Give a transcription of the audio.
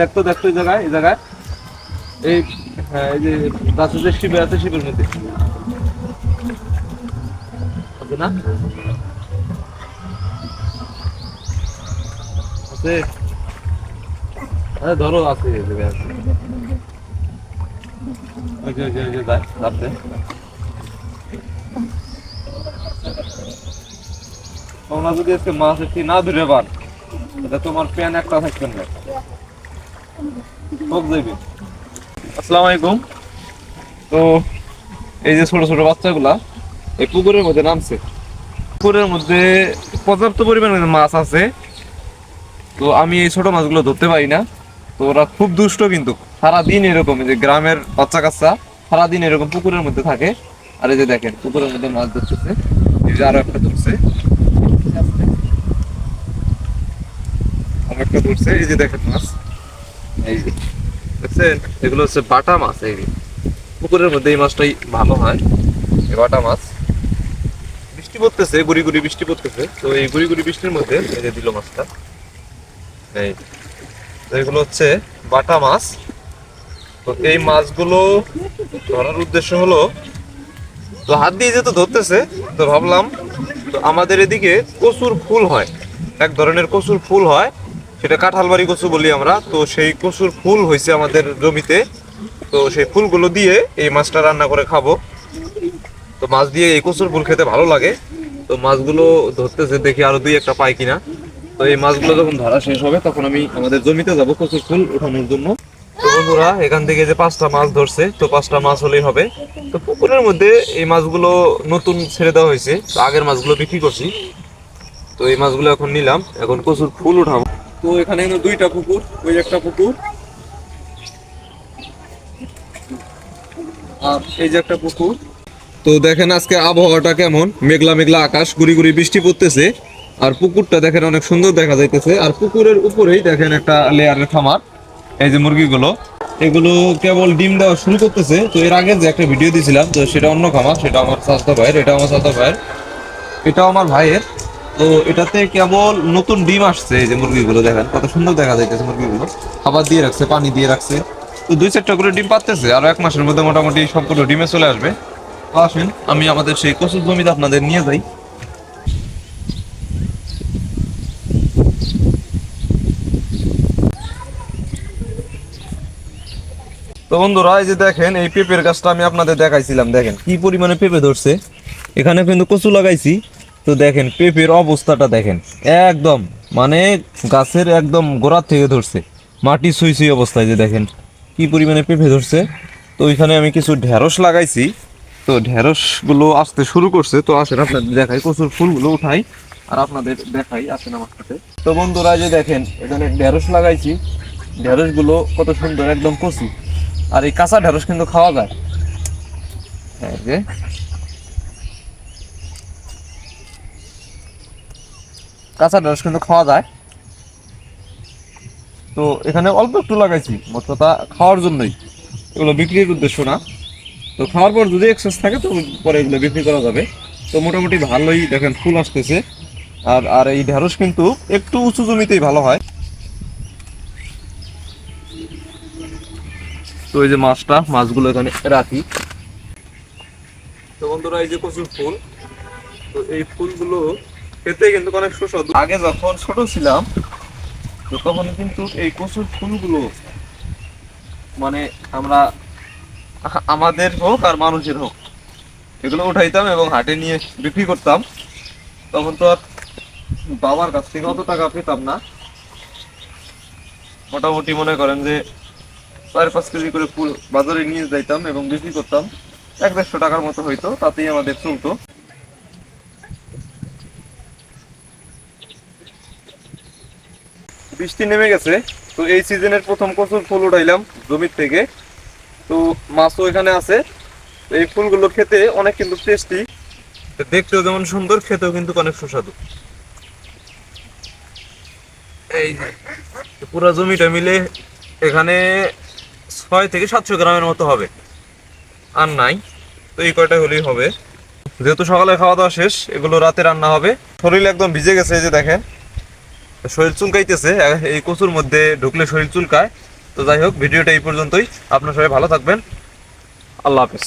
দেখতো দেখতো এই জায়গায় এই জায়গায়। এই হ্যাঁ এই যে গাছের যে শিবে আছে, শিবের মধ্যে ধরো, আছে তোমরা যদি আজকে মাছ একটি না ধরে পান এটা তোমার প্যান একটা থাকবে না। আসসালামু তো, এই যে ছোট ছোট বাচ্চাগুলা, এই পুকুরের মধ্যে নামছে। পুকুরের মধ্যে পর্যাপ্ত পরিমাণে মাছ আছে। তো আমি এই ছোট মাছগুলো ধরতে পারি না। তো ওরা খুব দুষ্ট কিন্তু। সারাদিন এরকম যে গ্রামের বাচ্চা কাচ্চা সারাদিন এরকম পুকুরের মধ্যে থাকে। আর এই যে দেখেন, পুকুরের মধ্যে মাছ ধরতেছে। এই যে আরও একটা ধরছে। আর একটা ধরছে। এই যে দেখেন মাছ। দেখছেন? এগুলো হচ্ছে বাটা মাছ, এই পুকুরের মধ্যে এই মাছটাই ভালো হয়, এই বাটা মাছ। বৃষ্টি পড়তেছে, গুড়ি গুড়ি বৃষ্টি পড়তেছে। তো এই গুড়ি গুড়ি বৃষ্টির মধ্যে যে দিল মাছটা। এই এগুলো হচ্ছে বাটা মাছ। তো এই মাছগুলো ধরার উদ্দেশ্য হলো, তো হাত দিয়ে যেহেতু ধরতেছে, তো ভাবলাম, তো আমাদের এদিকে কচুর ফুল হয়। এক ধরনের কচুর ফুল হয়। সেটা কাঁঠালবাড়ি কচু বলি আমরা। তো সেই কচুর ফুল হয়েছে আমাদের জমিতে। তো সেই ফুলগুলো দিয়ে এই মাছটা রান্না করে খাব। তো মাছ দিয়ে এই কচুর ফুল খেতে ভালো লাগে। তো মাছগুলো ধরতেছে দেখি আরও দুই একটা পাই কিনা। তো এই মাছগুলো যখন ধরা শেষ হবে, তখন আমি আমাদের জমিতে যাব কচুর ফুল ওঠানোর জন্য। তো বন্ধুরা, এখান থেকে যে পাঁচটা মাছ ধরছে, তো পাঁচটা মাছ হলেই হবে। তো পুকুরের মধ্যে এই মাছগুলো নতুন ছেড়ে দেওয়া হয়েছে। তো আগের মাছগুলো বিক্রি করছি। তো এই মাছগুলো এখন নিলাম। এখন কচুর ফুল উঠাবো। তো এখানে কিন্তু দুইটা পুকুর, ওই একটা পুকুর। আর এই যে একটা পুকুর। তো দেখেন আজকে আবহাওয়াটা কেমন? মেঘলা মেঘলা আকাশ, গুড়ি গুড়ি বৃষ্টি পড়তেছে। আর পুকুরটা দেখেন অনেক সুন্দর দেখা যাইতেছে। আর পুকুরের উপরেই দেখেন একটা লেয়ারের খামার, এই যে মুরগিগুলো। এগুলো কেবল ডিম দেওয়া শুরু করতেছে। তো এর আগে যে একটা ভিডিও দিয়েছিলাম তো সেটা অন্য খামার, সেটা আমার চাচা ভাইয়ের, এটা আমার চাচা ভাইয়ের, এটাও আমার ভাইয়ের। তো এটাতে কেবল নতুন ডিম আসছে এই যে মুরগিগুলো দেখেন, কত সুন্দর দেখা যাইতেছে মুরগিগুলো। খাবার দিয়ে রাখছে, পানি দিয়ে রাখছে। তো দুই চারটা করে ডিম পাততেছে, আর এক মাসের মধ্যে মোটামুটি সবগুলো ডিমে চলে আসবে। আসেন, আমি আমাদের সেই কচুর জমিতে আপনাদের নিয়ে যাই। তো বন্ধুরা, এই যে দেখেন, এই পেঁপের গাছটা আমি আপনাদের দেখাইছিলাম। দেখেন, কি পরিমাণে পেঁপে ধরছে। এখানে কিন্তু কচু লাগাইছি। তো দেখেন, পেঁপের অবস্থাটা দেখেন। একদম মানে গাছের একদম গোড়ার থেকে ধরছে। মাটি সুই সুই অবস্থায় যে দেখেন, কি পরিমাণে পেঁপে ধরছে। তো ওইখানে আমি কিছু ঢেঁড়স লাগাইছি। তো ঢেঁড়সগুলো আসতে শুরু করছে। তো আসেন, আপনাদের দেখাই। কচুর ফুলগুলো উঠাই আর আপনাদের দেখাই, আসেন আমার সাথে। তো বন্ধুরা যে দেখেন, এখানে ঢেঁড়স লাগাইছি। ঢেঁড়সগুলো কত সুন্দর, একদম কচু। আর এই কাঁচা ঢেঁড়স কিন্তু খাওয়া যায়। এই যে কাঁচা ঢেঁড়স কিন্তু খাওয়া যায়। তো এখানে অল্প একটু লাগাইছি, মোট কথা খাওয়ার জন্যই। এগুলো বিক্রির উদ্দেশ্য না। তো খাওয়ার পর যদি এক্সেস থাকে, তো পরে এগুলো বিক্রি করা যাবে। তো মোটামুটি ভালোই দেখেন ফুল আসতেছে। আর আর এই ঢেঁড়স কিন্তু একটু উঁচু জমিতেই ভালো হয়। তো এই যে মাছটা, মাছগুলো এখানে রাখি। তো বন্ধুরা, এই যে কচুর ফুল। তো এই ফুলগুলো খেতে কিন্তু অনেক সুস্বাদু। আগে যখন ছোট ছিলাম তখন কিন্তু এই কচুর ফুলগুলো মানে আমরা আমাদের হোক আর মানুষের হোক, এগুলো উঠাইতাম এবং হাটে নিয়ে বিক্রি করতাম। তখন তো আর বাবার কাছ থেকে অত টাকা পেতাম না। মোটামুটি মনে করেন যে চার পাঁচ কেজি করে ফুল বাজারে নিয়ে যাইতাম এবং বিক্রি করতাম। এক দেড়শো টাকার মতো হইতো, তাতেই আমাদের চলতো। বৃষ্টি নেমে গেছে। তো এই সিজনের প্রথম কচুর ফুল উঠাইলাম জমির থেকে। তো মাছও এখানে আছে। এই ফুলগুলো খেতে অনেক কিন্তু টেস্টি দেখতেও যেমন সুন্দর, খেতেও কিন্তু অনেক সুস্বাদু। এই পুরো জমিটা মিলে এখানে ছয় থেকে সাতশো গ্রামের মতো হবে। আর নাই, তো এই কয়টা হলেই হবে। যেহেতু সকালে খাওয়া দাওয়া শেষ, এগুলো রাতে রান্না হবে। শরীর একদম ভিজে গেছে, এই যে দেখেন। শরীর চুলকাইতেছে এই কচুর মধ্যে ঢুকলে শরীর চুলকায়। তো যাই হোক, ভিডিওটা এই পর্যন্তই। আপনার সবাই ভালো থাকবেন। আল্লাহ হাফেজ।